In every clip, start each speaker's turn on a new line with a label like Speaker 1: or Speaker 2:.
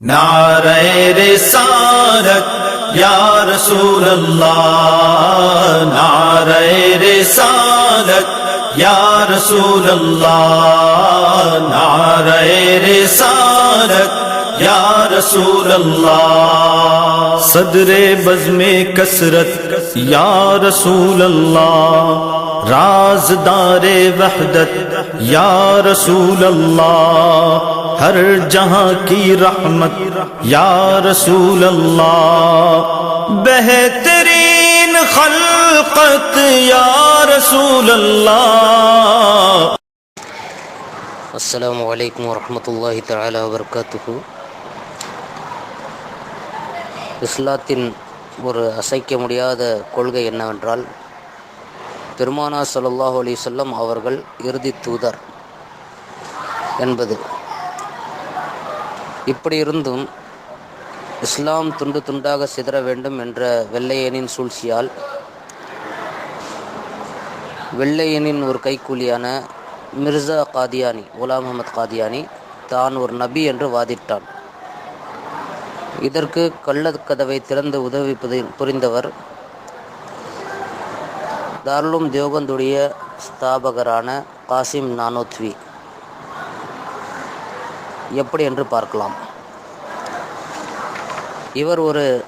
Speaker 1: نعرہ رسالت، یا رسول اللہ، نعرہ رسالت، یا رسول اللہ، نعرہ رسالت، یا رسول اللہ۔ صدر بزم کثرت یا رسول اللہ، رازدار وحدت، یا رسول اللہ، ہر جہاں کی رحمت، یا رسول اللہ۔ بہترین خلقت، یا رسول اللہ۔
Speaker 2: السلام علیکم ورحمۃ اللہ تعالی وبرکاتہ۔ اسلاتن ஒரு அசைக்க முடியாத கொள்கை என்னவென்றால் பெருமானா ஸல்லல்லாஹு அலைஹி அவர்கள் இறுதி தூதர் என்பது. இப்படி இருந்தும் இஸ்லாம் துண்டு துண்டாக சிதற வேண்டும் என்ற வெள்ளையனின் சூழ்ச்சியால் வெள்ளையனின் ஒரு கைக்கூலியான மிர்சா காதியானி குலாம் முகமது காதியானி தான் ஒரு நபி என்று வாதிட்டான். இதற்கு கள்ளக்கதவை திறந்து உதவி புரிந்தவர் தார்லும் தேவபந்துடைய ஸ்தாபகரான காசிம் நானோத்வி. எப்படி என்று பார்க்கலாம். இவர் ஒரு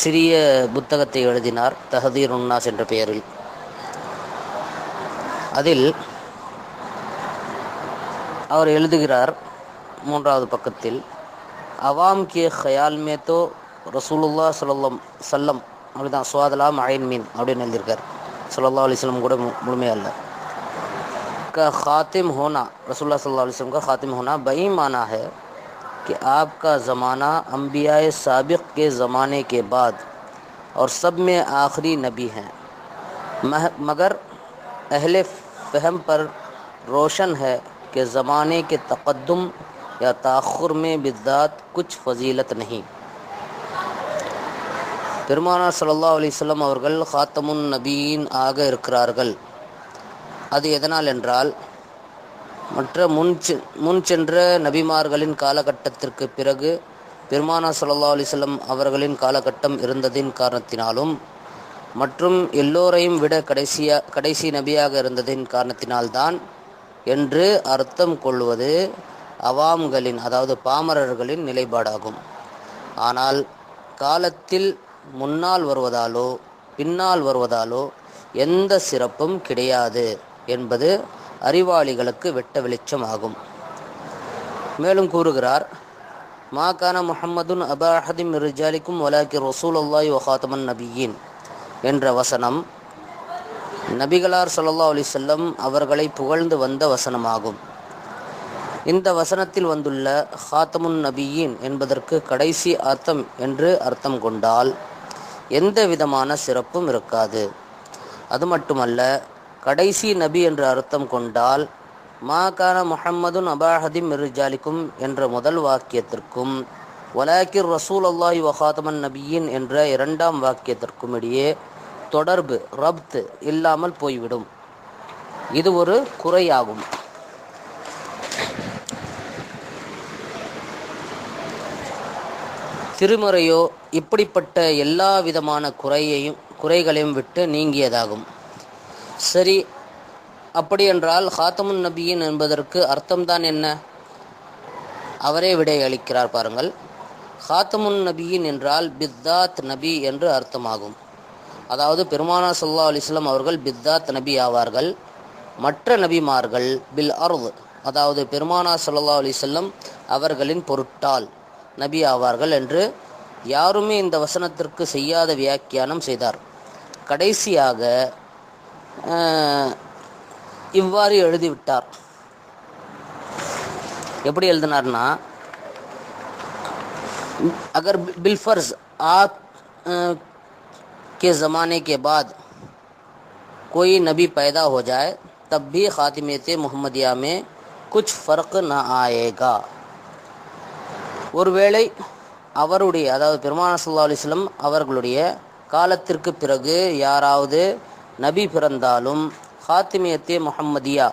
Speaker 2: சிறிய புத்தகத்தை எழுதினார் தஹதீர் உன்னாஸ் என்ற பெயரில். அதில் அவர் எழுதுகிறார் மூன்றாவது பக்கத்தில் عوام کے خیال میں تو ரசூல் ரசூலுல்லா சொல்லம் செல்லம் அப்படி தான் சுவாதலாம் அயன் மீன் அப்படின்னு எழுதியிருக்கார் சொல்லல்லா அலிஸ்லம் கூட முழுமையாக இல்லை کا خاتم ہونا، رسول اللہ صلی اللہ علیہ وسلم کا خاتم ہونا بہی معنی ہے کہ آپ کا زمانہ انبیاء سابق کے زمانے کے بعد اور سب میں آخری نبی ہیں۔ مگر اہل فہم پر روشن ہے کہ زمانے کے تقدم या ताख़ुर में बिदात कुछ फजीलत नहीं பெருமானார் ஸல்லல்லாஹு அலைஹி வஸல்லம் அவர்கள் ஹாத்தமுன் நபியின் ஆக இருக்கிறார்கள் அது எதனால் என்றால் மற்ற முன் செ- முன் சென்ற நபிமார்களின் காலகட்டத்திற்கு பிறகு பெருமானா ஸல்லல்லாஹு அலைஹி வஸல்லம் அவர்களின் காலகட்டம் இருந்ததின் காரணத்தினாலும் மற்றும் எல்லோரையும் விட கடைசியா கடைசி நபியாக இருந்ததின் காரணத்தினால்தான் என்று அர்த்தம் கொள்வது அவாம்களின் அதாவது பாமரர்களின் நிலைப்பாடாகும். ஆனால் காலத்தில் முன்னால் வருவதாலோ பின்னால் வருவதாலோ எந்த சிறப்பும் கிடையாது என்பது அறிவாளிகளுக்கு வெட்ட வெளிச்சம் ஆகும் மேலும் கூறுகிறார் மாகான முஹம்மதுன் அபாஹதிம் ரிஜாலிக்கும் வலாக்கி ரசூல் அல்லாய் வஹாத்தமன் நபியின் என்ற வசனம் நபிகளார் ஸல்லல்லாஹு அலி செல்லம் அவர்களை புகழ்ந்து வந்த வசனமாகும். இந்த வசனத்தில் வந்துள்ள ஹாத்தமுன் நபியின் என்பதற்கு கடைசி அர்த்தம் என்று அர்த்தம் கொண்டால் எந்த விதமான சிறப்பும் இருக்காது. அது மட்டுமல்ல கடைசி நபி என்று அர்த்தம் கொண்டால் மா கான முஹம்மதுன் அபாஹதிம் மிர்ஜாலிக்கும் என்ற முதல் வாக்கியத்திற்கும் வலாக்கிர் ரசூல் அல்லாஹி வஹாத்தமன் நபியின் என்ற இரண்டாம் வாக்கியத்திற்கும் இடையே தொடர்பு ரப்த் இல்லாமல் போய்விடும். இது ஒரு குறையாகும். திருமறையோ இப்படிப்பட்ட எல்லா விதமான குறையையும் குறைகளையும் விட்டு நீங்கியதாகும். சரி அப்படியென்றால் ஹாத்தமுன் நபியின் என்பதற்கு அர்த்தம்தான் என்ன? அவரே விடை அளிக்கிறார் பாருங்கள். ஹாத்தமுன் நபியின் என்றால் பித்தாத் நபி என்று அர்த்தமாகும். அதாவது பெருமானா சல்லா அலிஸ்லாம் அவர்கள் பித்தாத் நபி ஆவார்கள். மற்ற நபிமார்கள் பில் அருள் அதாவது பெருமானா சல்லா அலிசல்லம் அவர்களின் பொருட்டால். நபி ஆவார்கள் என்று யாருமே இந்த வசனத்திற்கு செய்யாத வியாக்கியானம் செய்தார் கடைசியாக அஹ், இவ்வாறு எழுதிவிட்டார் எப்படி எழுதினார்னா अगर बिलफर्ज आप अ, के ज़माने के बाद कोई नबी पैदा हो जाए तब भी ख़ातिमत मोहम्मदिया में कुछ फ़र्क न आएगा ஒருவேளை அவருடைய அதாவது பெருமான சல்லா அலிஸ்லம் அவர்களுடைய காலத்திற்கு பிறகு யாராவது நபி பிறந்தாலும் ஹாத்திமியத்தே முஹம்மதியா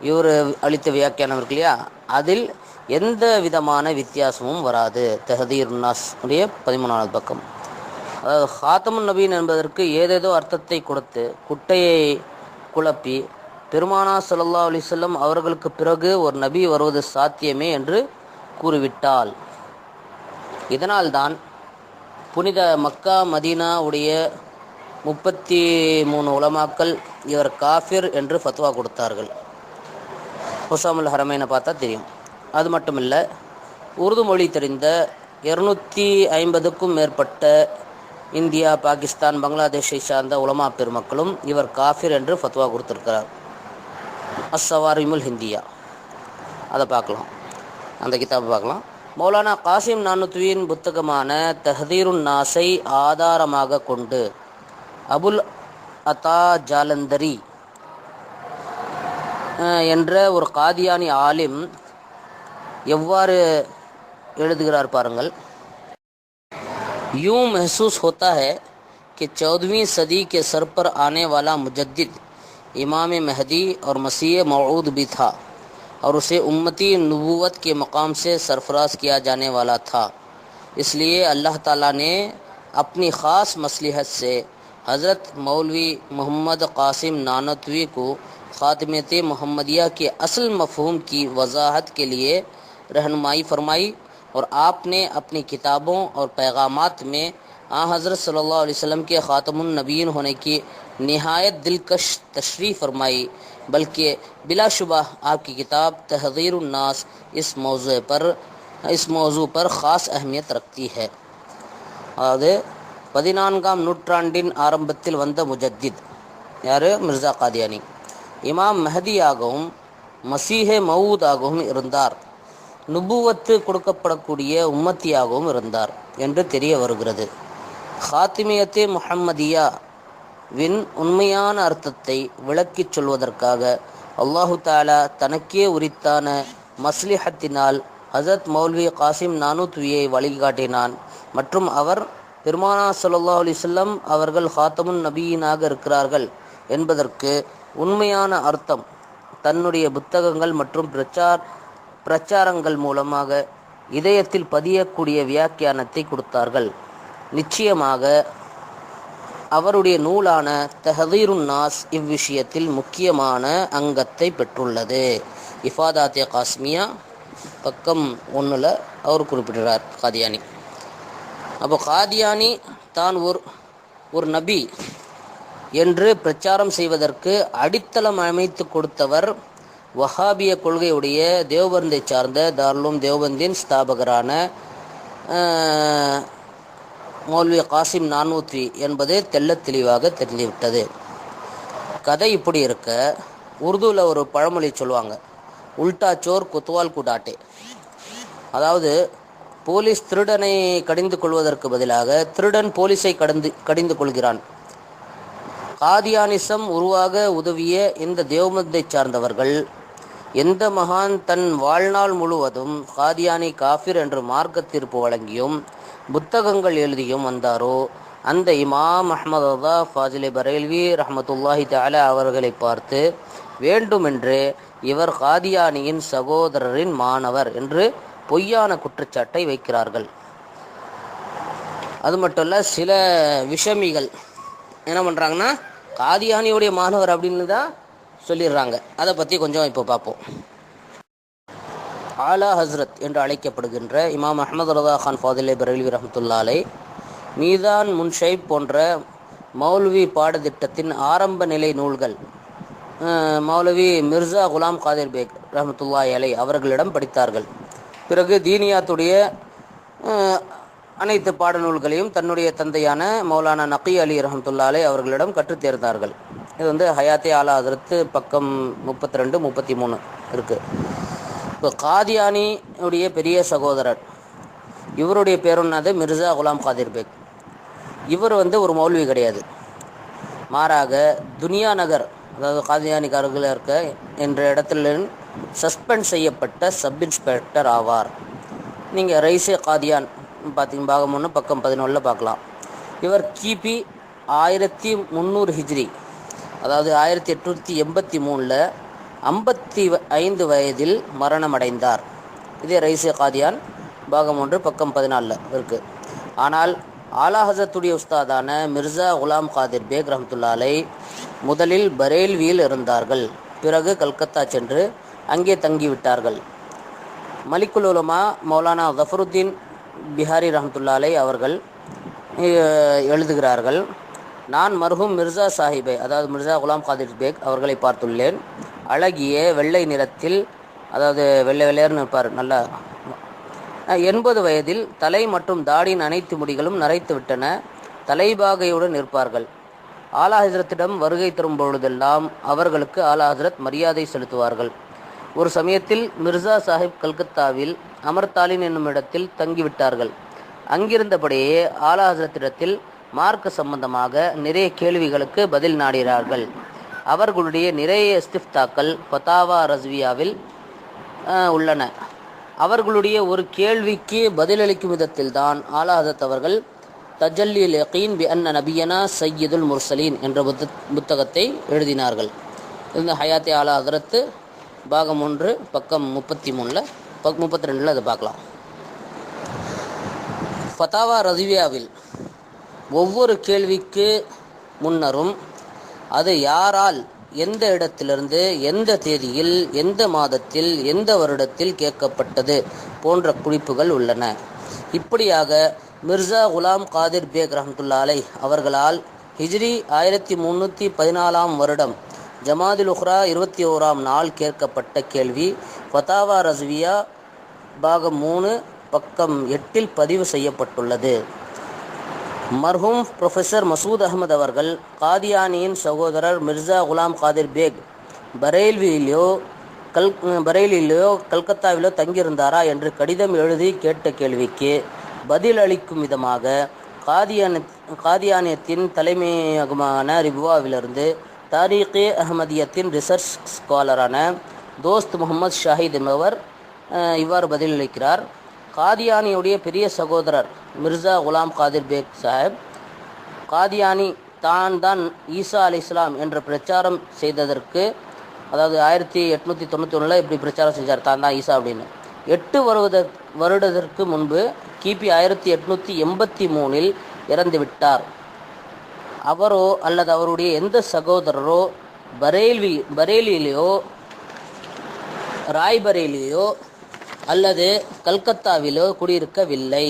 Speaker 2: இவர் அளித்த வியாக்கியானம் இருக்கு இல்லையா? அதில் எந்த விதமான வித்தியாசமும் வராது. தெஹதீர் உன்னாஸ் உடைய பதிமூணாவது பக்கம். அதாவது ஹாத்தமுன் நபீன் என்பதற்கு ஏதேதோ அர்த்தத்தை கொடுத்து குட்டையை குழப்பி பெருமானா சல்லா அலிசல்லம் அவர்களுக்கு பிறகு ஒரு நபி வருவது சாத்தியமே என்று கூறிவிட்டால். இதனால்தான் புனித மக்கா மதீனா உடைய முப்பத்தி மூணு உலமாக்கள் இவர் காஃபிர் என்று ஃபத்வா கொடுத்தார்கள். ஹுசாமுல் ஹரமைனை பார்த்தா தெரியும். அது மட்டும் இல்லை உருது மொழி தெரிந்த இருநூற்றி ஐம்பதுக்கும் மேற்பட்ட இந்தியா பாகிஸ்தான் பங்களாதேஷை சார்ந்த உலமா பெருமக்களும் இவர் காஃபிர் என்று ஃபத்வா கொடுத்துருக்கிறார். அஸ்ஸவாரிமுல் ஹிந்தியா. அதை பார்க்கலாம். அந்த கிதாபை பார்க்கலாம் மௌலானா காசிம் நானுத்வியின் புத்தகமான தஹதீருன் நாஸை ஆதாரமாக கொண்டு அபுல் அத்தா ஜாலந்தரி அஹ், என்ற ஒரு காதியானி ஆலிம் எவ்வாறு எழுதுகிறார் பாருங்கள் यूं महसूस होता है कि चौदहवीं सदी के सर पर आने वाला मुजद्दिद इमाम महदी और मसीह मऊद भी था اور اسے امتی نبوت کے مقام سے سرفراز کیا جانے والا تھا۔ اس لیے اللہ تعالیٰ نے اپنی خاص مصلحت سے حضرت مولوی محمد قاسم نانتوی کو خاتمت محمدیہ کے اصل مفہوم کی وضاحت کے لیے رہنمائی فرمائی اور آپ نے اپنی کتابوں اور پیغامات میں آ، حضرت صلی اللہ علیہ وسلم کے خاتم النبین ہونے کی نہایت دلکش تشریح فرمائی، بلکہ بلا شبہ آپ کی کتاب تحضیر الناس اس موضوع پر، اس موضوع پر خاص اہمیت رکھتی ہے۔ அது பதினான்காம் நூற்றாண்டின் ஆரம்பத்தில் வந்த முஜத்தித் யார் மிர்சா காதியானி இமாம் மெஹதியாகவும் மசீஹே மவுதாகவும் இருந்தார் நுபுவத்து கொடுக்கப்படக்கூடிய உம்மத்தியாகவும் இருந்தார் என்று தெரிய வருகிறது ஹாத்திமியத்தே முஹம்மதியா வின் உண்மையான அர்த்தத்தை விளக்கிச் சொல்வதற்காக அல்லாஹு தாலா தனக்கே உரித்தான மஸ்லிஹத்தினால் ஹசரத் மௌல்வி காசிம் நானூத்வியை வழிகாட்டினான் மற்றும் அவர் பெருமானா சல்லா அலிசல்லம் அவர்கள் ஹாத்தமுன் நபியினாக இருக்கிறார்கள் என்பதற்கு உண்மையான அர்த்தம். தன்னுடைய புத்தகங்கள் மற்றும் பிரச்சார் பிரச்சாரங்கள் மூலமாக இதயத்தில் பதியக்கூடிய வியாக்கியானத்தை கொடுத்தார்கள். நிச்சயமாக அவருடைய நூலான தஹதீருன் நாஸ் இவ்விஷயத்தில் முக்கியமான அங்கத்தை பெற்றுள்ளது. இஃபாதாத்திய காஸ்மியா பக்கம் ஒன்றில் அவர் குறிப்பிடுகிறார் காதியானி. அப்போ காதியானி தான் ஒரு ஒரு நபி என்று பிரச்சாரம் செய்வதற்கு அடித்தளம் அமைத்து கொடுத்தவர் வஹாபிய கொள்கையுடைய தேவபந்தை சார்ந்த தார்லும் தேவபந்தின் ஸ்தாபகரான மௌல்வி காசிம் நானூற்றி என்பது தெள்ளத் தெளிவாக தெரிந்துவிட்டது. கதை இப்படி இருக்க உருதுவில் ஒரு பழமொழி சொல்லுவாங்க. உல்டா சோர் குத்வால் குடாட்டே. அதாவது போலீஸ் திருடனை கடிந்து கொள்வதற்கு பதிலாக திருடன் போலீஸை கடந்து கடிந்து கொள்கிறான். காதியானிசம் உருவாக உதவிய இந்த தேவமத்தை சார்ந்தவர்கள் எந்த மகான் தன் வாழ்நாள் முழுவதும் காதியானி காஃபிர் என்று மார்க்க தீர்ப்பு வழங்கியும் புத்தகங்கள் எழுதியும் வந்தாரோ? அந்த இமாம் அஹ்மது அதா ஃபாஜிலே பரேல்வி ரஹமத்துல்லாஹி தாலா அவர்களை பார்த்து வேண்டுமென்று இவர் காதியானியின் சகோதரரின் மாணவர் என்று பொய்யான குற்றச்சாட்டை வைக்கிறார்கள். அது மட்டும் இல்லை சில விஷமிகள். என்ன பண்ணுறாங்கன்னா காதியானியுடைய மாணவர் அப்படின்னு தான் சொல்லிடுறாங்க. அதை பற்றி கொஞ்சம் இப்போ பார்ப்போம். ஆலா ஹஸ்ரத் என்று அழைக்கப்படுகின்ற இமாம் அஹமது ரதா கான் ஃபாதிலே பரேல்வி ரஹமத்துல்லாலை மீதான் முன்ஷைப் போன்ற மௌல்வி பாடத்திட்டத்தின் ஆரம்ப நிலை நூல்கள் மௌலவி மிர்சா குலாம் காதிர் பேக் ரஹமத்துல்லா அலை அவர்களிடம் படித்தார்கள். பிறகு தீனியாத்துடைய அனைத்து பாடநூல்களையும் தன்னுடைய தந்தையான மௌலானா நக்கி அலி ரஹமத்துல்லாலே அலை அவர்களிடம் கற்றுத் தேர்ந்தார்கள். இது வந்து ஹயாத்தே ஆலா அதிர்த்து பக்கம் முப்பத்தி ரெண்டு முப்பத்தி மூணு இருக்குது இப்போ காதியானியுடைய பெரிய சகோதரர். இவருடைய பேர் என்னது? மிர்சா குலாம் காதிர் பேக். இவர் வந்து ஒரு மௌல்வி கிடையாது. மாறாக துனியா நகர் அதாவது காதியானிக்காரர்கள் இருக்க என்ற இடத்துல சஸ்பெண்ட் செய்யப்பட்ட சப் இன்ஸ்பெக்டர் ஆவார். நீங்கள் ரைசே காதியான் பார்த்தீங்க பாகம் ஒன்று பக்கம் பதினொன்றில் பார்க்கலாம் இவர் கிபி ஆயிரத்தி முந்நூறு ஹிஜ்ரி அதாவது ஆயிரத்தி எட்நூற்றி எண்பத்தி மூணில் ஐம்பத்தி ஐந்து வயதில் மரணமடைந்தார். இதே ரைசே காதியான் பாகம் ஒன்று பக்கம் பதினாலில் இருக்குது ஆனால் ஆலா உஸ்தாதான மிர்சா குலாம் காதிர் பேக் ரஹமத்துல்லாலை முதலில் பரேல்வியில் இருந்தார்கள். பிறகு கல்கத்தா சென்று அங்கே தங்கிவிட்டார்கள். மலிக்குல் உலமா மௌலானா ஜஃபருத்தீன் பிஹாரி ரஹமத்துல்லாலை அவர்கள் எழுதுகிறார்கள் நான் மருகும் மிர்சா சாஹிபை அதாவது மிர்சா குலாம் காதிர் பேக் அவர்களை பார்த்துள்ளேன். அழகிய வெள்ளை நிறத்தில் அதாவது வெள்ளை வெள்ளையர்னு இருப்பார் நல்லா எண்பது வயதில் தலை மற்றும் தாடியின் அனைத்து முடிகளும் நரைத்து விட்டன தலைபாகையுடன் இருப்பார்கள் ஆலாஹிரத்திடம் வருகை தரும் பொழுதெல்லாம் அவர்களுக்கு ஆலாஹிரத் மரியாதை செலுத்துவார்கள். ஒரு சமயத்தில் மிர்சா சாஹிப் கல்கத்தாவில் அமர்தாலின் என்னும் இடத்தில் தங்கிவிட்டார்கள். அங்கிருந்தபடியே ஆலாஹிரத்திடத்தில் மார்க்க சம்பந்தமாக நிறைய கேள்விகளுக்கு பதில் நாடினார்கள். அவர்களுடைய நிறைய இஸ்திஃப்தாக்கள் ஃபதாவா ரஸ்வியாவில் உள்ளன. அவர்களுடைய ஒரு கேள்விக்கு பதிலளிக்கும் விதத்தில்தான் ஆலாஹத் அவர்கள் தஜல்லில் யகீன் பி அன்ன நபியனா சையதுல் முர்சலீன் என்ற புத்த புத்தகத்தை எழுதினார்கள். இந்த ஹயாத்தி ஆலா பாகம் ஒன்று பக்கம் முப்பத்தி மூணில் பக் முப்பத்தி ரெண்டில் அதை பார்க்கலாம். ஃபதாவா ரதிவியாவில் ஒவ்வொரு கேள்விக்கு முன்னரும் அது யாரால் எந்த இடத்திலிருந்து எந்த தேதியில் எந்த மாதத்தில் எந்த வருடத்தில் கேட்கப்பட்டது போன்ற குறிப்புகள் உள்ளன. இப்படியாக மிர்சா குலாம் காதிர் பேக் ரஹமத்துல்லா அலை அவர்களால் ஹிஜ்ரி ஆயிரத்தி முந்நூற்றி பதினாலாம் வருடம் ஜமாதுல் உஹ்ரா இருபத்தி ஓராம் நாள் கேட்கப்பட்ட கேள்வி ஃபதாவா ரஸ்வியா பாகம் மூணு பக்கம் எட்டில் பதிவு செய்யப்பட்டுள்ளது. மர்ஹூம் ப்ரொஃபஸர் மசூத் அகமது அவர்கள் காதியானியின் சகோதரர் மிர்சா குலாம் காதிர் பேக் பரேல்வியிலோ கல் பரேலிலோ கல்கத்தாவிலோ தங்கியிருந்தாரா என்று கடிதம் எழுதி கேட்ட கேள்விக்கு பதில் அளிக்கும் விதமாக காதியான காதியானியத்தின் தலைமையகமான ரிபுவாவிலிருந்து தாரீகே அஹமதியத்தின் ரிசர்ச் ஸ்காலரான தோஸ்த் முகமது ஷாஹித் என்பவர் இவ்வாறு பதிலளிக்கிறார். காதியானியுடைய பெரிய சகோதரர் மிர்சா குலாம் காதிர் பேக் சாஹிப் காதியானி தான் தான் ஈசா அலி இஸ்லாம் என்ற பிரச்சாரம் செய்ததற்கு அதாவது ஆயிரத்தி எட்நூற்றி தொண்ணூற்றி ஒன்றில் இப்படி பிரச்சாரம் செஞ்சார் தான் தான் ஈசா அப்படின்னு. எட்டு வருவத வருடத்திற்கு முன்பு கிபி ஆயிரத்தி எட்நூற்றி எண்பத்தி மூணில் இறந்து விட்டார். அவரோ அல்லது அவருடைய எந்த சகோதரரோ பரேல்வி பரேலியிலேயோ ராய்பரேலியோ அல்லது கல்கத்தாவிலோ குடியிருக்கவில்லை.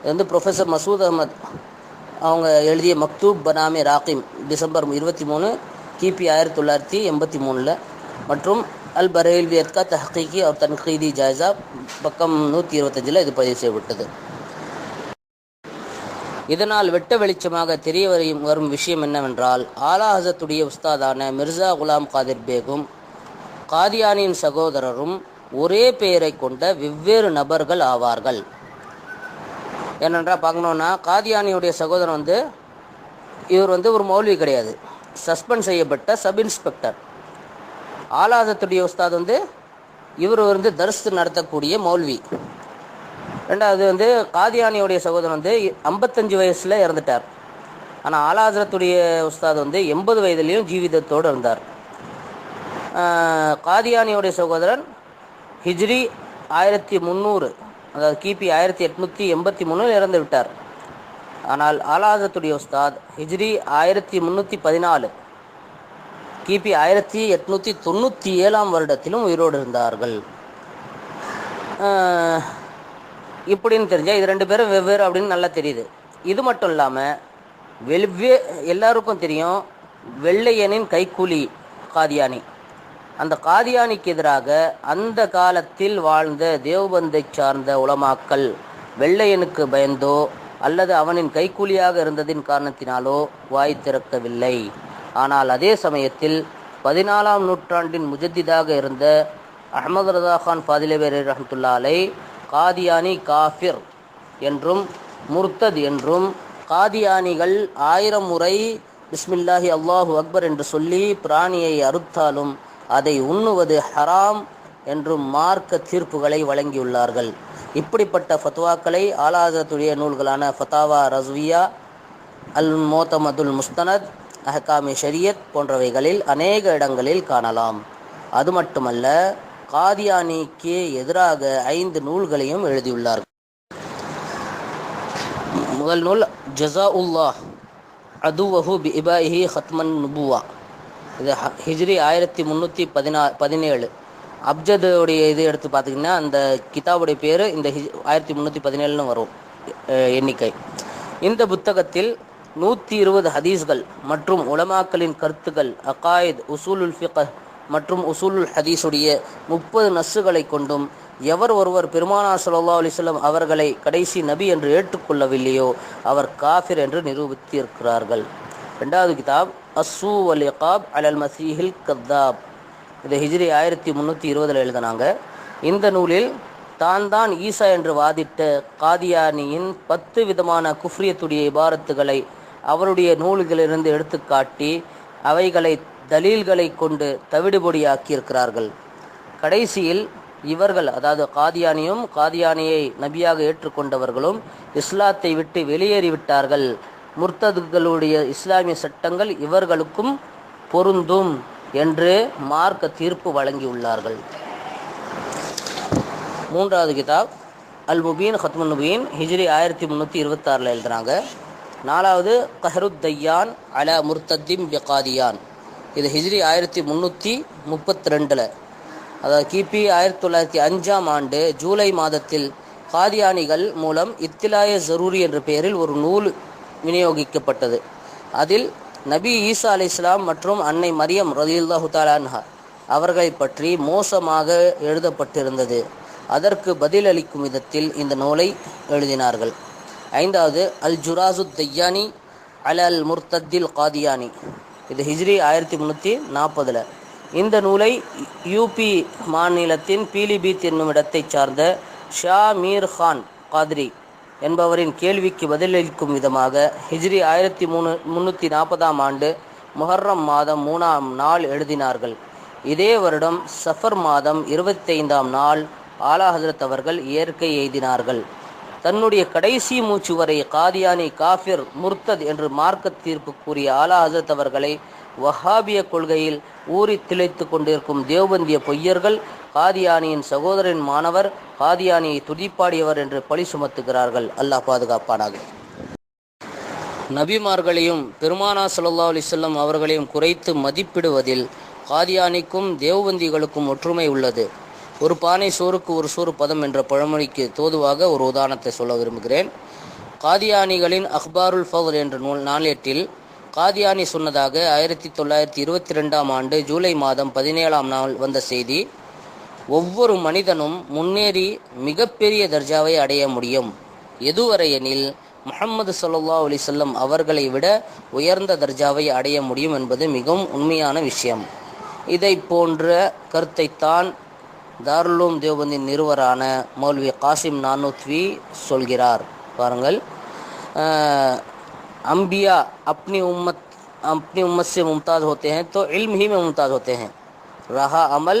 Speaker 2: இது வந்து ப்ரொஃபஸர் மசூத் அகமத் அவங்க எழுதிய மக்தூப் பனாமி ராக்கிம் டிசம்பர் இருபத்தி மூணு கிபி ஆயிரத்தி தொள்ளாயிரத்தி எண்பத்தி மூணில். மற்றும் அல் பரேல் வியத்கா தஹ்கீகி அவர் தன்கீதி ஜாய்ஸா பக்கம் நூற்றி இருபத்தஞ்சில் இது பதிவு செய்யப்பட்டது. இதனால் வெட்ட வெளிச்சமாக தெரிய வரும் வரும் விஷயம் என்னவென்றால் ஆலா ஹசத்துடைய உஸ்தாதான மிர்சா குலாம் காதிர் பேகும் காதியானியின் சகோதரரும் ஒரே பெயரை கொண்ட வெவ்வேறு நபர்கள் ஆவார்கள். ஏனென்றால் பார்க்கணுன்னா காதியானியுடைய சகோதரன் வந்து இவர் வந்து ஒரு மௌல்வி கிடையாது. சஸ்பெண்ட் செய்யப்பட்ட சப் இன்ஸ்பெக்டர். ஆலாதத்துடைய உஸ்தாத் வந்து இவர் வந்து தரிசு நடத்தக்கூடிய மௌல்வி. ரெண்டாவது வந்து காதியானியுடைய சகோதரன் வந்து ஐம்பத்தஞ்சு வயசில் இறந்துட்டார். ஆனால் ஆலாதத்துடைய உஸ்தாத் வந்து எண்பது வயதுலேயும் ஜீவிதத்தோடு இருந்தார். காதியானியுடைய சகோதரன் ஹிஜ்ரி ஆயிரத்தி முந்நூறு அதாவது கிபி ஆயிரத்தி எட்நூற்றி எண்பத்தி மூணில் இறந்து விட்டார். ஆனால் ஆலாதத்துடைய உஸ்தாத் ஹிஜ்ரி ஆயிரத்தி முந்நூற்றி பதினாலு கிபி ஆயிரத்தி எட்நூற்றி தொண்ணூற்றி ஏழாம் வருடத்திலும் உயிரோடு இருந்தார்கள். இப்படின்னு தெரிஞ்சால் இது ரெண்டு பேரும் வெவ்வேறு அப்படின்னு நல்லா தெரியுது. இது மட்டும் இல்லாமல் வெவ்வே எல்லாருக்கும் தெரியும் வெள்ளையனின் கைக்கூலி காதியானி. அந்த காதியானிக்கு எதிராக அந்த காலத்தில் வாழ்ந்த தேவபந்தை சார்ந்த உலமாக்கள் வெள்ளையனுக்கு பயந்தோ அல்லது அவனின் கைக்கூலியாக இருந்ததின் காரணத்தினாலோ வாய் திறக்கவில்லை. ஆனால் அதே சமயத்தில் பதினாலாம் நூற்றாண்டின் முஜத்திதாக இருந்த அஹமது ரதா கான் ஃபாதிலேபேரி ரஹமத்துல்லா அலை காதியானி காஃபிர் என்றும் முர்த்தத் என்றும் காதியானிகள் ஆயிரம் முறை பிஸ்மில்லாஹி அல்லாஹு அக்பர் என்று சொல்லி பிராணியை அறுத்தாலும் அதை உண்ணுவது ஹராம் என்றும் மார்க்க தீர்ப்புகளை வழங்கியுள்ளார்கள். இப்படிப்பட்ட ஃபத்வாக்களை ஆலாதத்துடைய நூல்களான ஃபதாவா ரஸ்வியா அல் மோத்தமதுல் முஸ்தனத் அஹ்காமி ஷரியத் போன்றவைகளில் அநேக இடங்களில் காணலாம். அது மட்டுமல்ல காதியானிக்கு எதிராக ஐந்து நூல்களையும் எழுதியுள்ளார்கள். முதல் நூல் ஜசா உல்லா அதுவஹு பி இபாஹி ஹத்மன் நுபுவா. இது ஹ- ஹிஜ்ரி ஆயிரத்தி முந்நூற்றி பதினா பதினேழு. அப்ஜதுடைய இது எடுத்து பார்த்தீங்கன்னா அந்த கிதாபுடைய பேர் இந்த ஹிஜ் ஆயிரத்தி முந்நூற்றி பதினேழுன்னு வரும் எண்ணிக்கை. இந்த புத்தகத்தில் நூற்றி இருபது ஹதீஸ்கள் மற்றும் உலமாக்களின் கருத்துக்கள் அகாயத் உசூலுல் ஃபிக மற்றும் உசூலுல் ஹதீஸுடைய முப்பது நஸ்ஸுகளை கொண்டும் எவர் ஒருவர் பெருமானார் சல்லா அலைஹி அவர்களை கடைசி நபி என்று ஏற்றுக்கொள்ளவில்லையோ அவர் காஃபிர் என்று நிரூபித்திருக்கிறார்கள். ரெண்டாவது கிதாப் அஸ்ஸூ வல் இகாப் அலல் மசீஹில் கத்தாப். இதை ஹிஜ்ரி ஆயிரத்தி முந்நூற்றி இருபதில் எழுதினாங்க. இந்த நூலில் தான் தான் ஈசா என்று வாதிட்ட காதியானியின் பத்து விதமான குஃப்ரியத்துடைய இபாரத்துகளை அவருடைய நூல்களிலிருந்து எடுத்துக்காட்டி அவைகளை தலீல்களை கொண்டு தவிடுபொடியாக்கியிருக்கிறார்கள். கடைசியில் இவர்கள் அதாவது காதியானியும் காதியானியை நபியாக ஏற்றுக்கொண்டவர்களும் இஸ்லாத்தை விட்டு வெளியேறிவிட்டார்கள். முர்த்ததுகளுடைய இஸ்லாமிய சட்டங்கள் இவர்களுக்கும் பொருந்தும் என்று மார்க்க தீர்ப்பு வழங்கியுள்ளார்கள். மூன்றாவது கிதாப் அல் முபீன் ஹத்மு நுபீன் ஹிஜ்ரி ஆயிரத்தி முந்நூற்றி இருபத்தாறில் எழுதுகிறாங்க நாலாவது கஹருத்தையான் அலா அல முர்த்தத்திம் பிகாதியான் இது ஹிஜ்ரி ஆயிரத்தி முந்நூற்றி முப்பத்தி ரெண்டில். அதாவது கிபி ஆயிரத்தி தொள்ளாயிரத்தி அஞ்சாம் ஆண்டு ஜூலை மாதத்தில் காதியானிகள் மூலம் இத்திலாய ஜரூரி என்ற பெயரில் ஒரு நூல் விநியோகிக்கப்பட்டது. அதில் நபி ஈசா அலி இஸ்லாம் மற்றும் அன்னை மரியம் ரலியல்லாஹு தாலான்ஹா அவர்களை பற்றி மோசமாக எழுதப்பட்டிருந்தது. அதற்கு பதிலளிக்கும் விதத்தில் இந்த நூலை எழுதினார்கள். ஐந்தாவது அல் ஜுராசு தையானி அல் அல் முர்தத்தில் காதியானி. இது ஹிஜ்ரி ஆயிரத்தி முந்நூற்றி நாற்பதில். இந்த நூலை யூபி மாநிலத்தின் பீலிபீத் என்னும் இடத்தைச் சார்ந்த ஷா மீர் கான் காத்ரி என்பவரின் கேள்விக்கு பதிலளிக்கும் விதமாக ஹிஜ்ரி ஆயிரத்தி மூணு முந்நூற்றி நாற்பதாம் ஆண்டு முஹர்ரம் மாதம் மூணாம் நாள் எழுதினார்கள். இதே வருடம் சஃபர் மாதம் இருபத்தைந்தாம் நாள் ஆலா ஹசரத் அவர்கள் இயற்கை எய்தினார்கள். தன்னுடைய கடைசி மூச்சு வரை காதியானி காஃபிர் முர்த்தத் என்று மார்க்க தீர்ப்பு கூறிய ஆலா ஹசரத் அவர்களை வஹாபிய கொள்கையில் ஊறி திளைத்து கொண்டிருக்கும் தேவபந்திய பொய்யர்கள் காதியானியின் சகோதரின் மாணவர் காதியானியை துதிப்பாடியவர் என்று பழி சுமத்துகிறார்கள். அல்லாஹ் பாதுகாப்பானாக. நபிமார்களையும் பெருமானா சல்லா அலிசல்லம் அவர்களையும் குறைத்து மதிப்பிடுவதில் காதியானிக்கும் தேவபந்திகளுக்கும் ஒற்றுமை உள்ளது. ஒரு பானை சோறுக்கு ஒரு சோறு பதம் என்ற பழமொழிக்கு தோதுவாக ஒரு உதாரணத்தை சொல்ல விரும்புகிறேன். காதியானிகளின் அக்பாருல் ஃபவர் என்ற நூல் நாளேட்டில் காதியானி சொன்னதாக ஆயிரத்தி தொள்ளாயிரத்தி இருபத்தி ரெண்டாம் ஆண்டு ஜூலை மாதம் பதினேழாம் நாள் வந்த செய்தி ஒவ்வொரு மனிதனும் முன்னேறி மிகப்பெரிய தர்ஜாவை அடைய முடியும். எதுவரையெனில் முகமது ஸல்லல்லாஹு அலி வஸல்லம் அவர்களை விட உயர்ந்த தர்ஜாவை அடைய முடியும் என்பது மிகவும் உண்மையான விஷயம். இதை போன்ற கருத்தைத்தான் தாருலூம் தேவபந்தின் நிறுவரான மௌல்வி காசிம் நானூத்வி சொல்கிறார். பாருங்கள். अ, अंबिया अपनी उम्मत अपनी उम्मत से मुमताज़ होते हैं तो इल्म ही में मुमताज़ होते हैं रहा अमल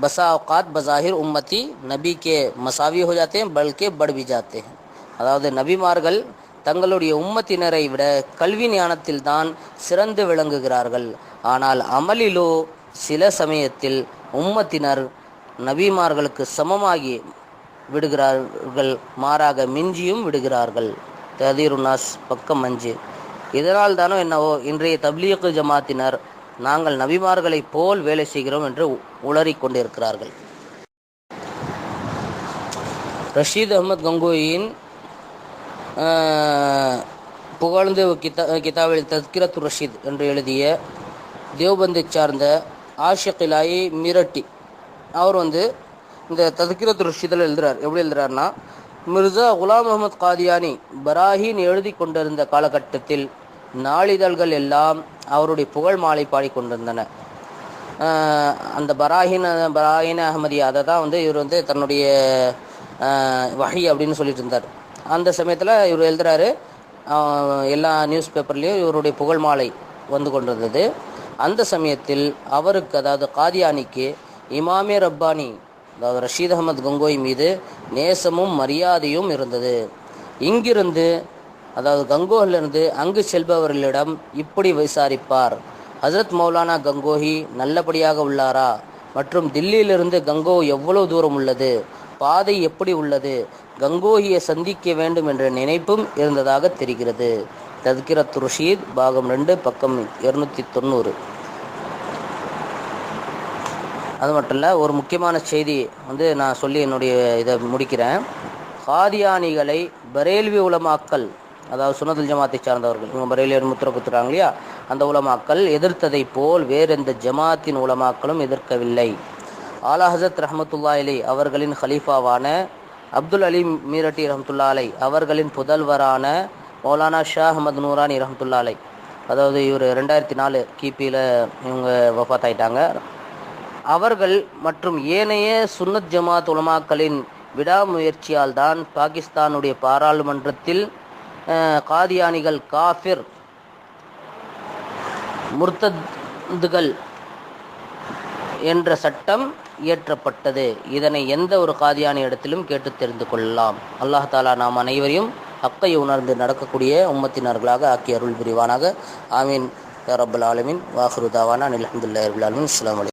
Speaker 2: बसा अवकात बज़ाहिर उम्मती नबी के मसावी हो जाते हैं बल्कि बढ़ भी जाते हैं அதாவது நபிமார்கள் தங்களுடைய உம்மத்தினரை விட கல்வி ஞானத்தில் தான் சிறந்து விளங்குகிறார்கள் ஆனால் அமலிலோ சில சமயத்தில் உம்மத்தினர் நபிமார்களுக்கு சமமாகி விடுகிறார்கள் மாறாக மிஞ்சியும் விடுகிறார்கள் ததீருன்னாஸ் பக்கம் அஞ்சு இதனால் தானோ என்னவோ இன்றைய தப்லீக்கு ஜமாத்தினர் நாங்கள் நபிமார்களைப் போல் வேலை செய்கிறோம் என்று உளறிக் கொண்டிருக்கிறார்கள். ரஷீத் அகமது கங்கோயின் ஆஹ், புகழ்ந்து கிதா கிதாபில் தஸ்கிரத்து ரஷீத் என்று எழுதிய தேவ்பந்தை சார்ந்த ஆஷிகிலாயி மிரட்டி. அவர் வந்து இந்த தஸ்கிரத்து ரஷீதில் எழுதுறார். எப்படி எழுதுறாருன்னா மிர்சா குலாம் முகமது காதியானி பராஹின் எழுதி கொண்டிருந்த காலகட்டத்தில் நாளிதழ்கள் எல்லாம் அவருடைய புகழ் மாலை பாடிக்கொண்டிருந்தன கொண்டிருந்தன. அந்த பராஹின் பராஹின் அகமதி அதை தான் வந்து இவர் வந்து தன்னுடைய வகை அப்படின்னு சொல்லிட்டு இருந்தார். அந்த சமயத்தில் இவர் எழுதுறாரு எல்லா நியூஸ் பேப்பர்லேயும் இவருடைய புகழ் மாலை வந்து கொண்டிருந்தது. அந்த சமயத்தில் அவருக்கு அதாவது காதியானிக்கு இமாமே ரப்பானி அதாவது ரஷீத் அகமது கங்கோய் மீது நேசமும் மரியாதையும் இருந்தது. இங்கிருந்து அதாவது கங்கோஹிலிருந்து அங்கு செல்பவர்களிடம் இப்படி விசாரிப்பார். ஹசரத் மௌலானா கங்கோஹி நல்லபடியாக உள்ளாரா? மற்றும் தில்லியிலிருந்து கங்கோ எவ்வளவு தூரம் உள்ளது? பாதை எப்படி உள்ளது? கங்கோகியை சந்திக்க வேண்டும் என்ற நினைப்பும் இருந்ததாக தெரிகிறது. தத்கிரத் ருஷீத் பாகம் ரெண்டு பக்கம் இருநூத்தி தொண்ணூறு. அது மட்டும் இல்லை ஒரு முக்கியமான செய்தி வந்து நான் சொல்லி என்னுடைய இதை முடிக்கிறேன். காதியானிகளை பரேல்வி உலமாக்கல் அதாவது சுனதுல் ஜமாத்தை சார்ந்தவர்கள் இவங்க பரேலியர் முத்திர குத்துறாங்க இல்லையா? அந்த உலமாக்கல் எதிர்த்ததை போல் வேறு எந்த ஜமாத்தின் உலமாக்களும் எதிர்க்கவில்லை. ஆலா ஹசத் ரஹமத்துல்லா அலி அவர்களின் ஹலீஃபாவான அப்துல் அலி மீரட்டி ரஹமத்துல்லா அலை அவர்களின் புதல்வரான மௌலானா ஷா அஹமது நூரானி ரஹமத்துல்லா அலை அதாவது இவர் ரெண்டாயிரத்தி நாலு கிபியில் இவங்க வஃபாத் ஆயிட்டாங்க அவர்கள் மற்றும் ஏனைய சுன்னத் ஜமாத் உலமாக்களின் விடாமுயற்சியால் தான் பாகிஸ்தானுடைய பாராளுமன்றத்தில் காதியானிகள் காஃபிர் முர்த்ததுகள் என்ற சட்டம் இயற்றப்பட்டது. இதனை எந்த ஒரு காதியானி இடத்திலும் கேட்டு தெரிந்து கொள்ளலாம். அல்லாஹ் தாலா நாம் அனைவரையும் அக்கையை உணர்ந்து நடக்கக்கூடிய உம்மத்தினர்களாக ஆக்கி அருள் புரிவானாக. ஆமீன். ரபுல் ஆலமின். வாஹருதாவானா வாஹ்ரு தாவானா. அனில் அஹமதுல்லாஹி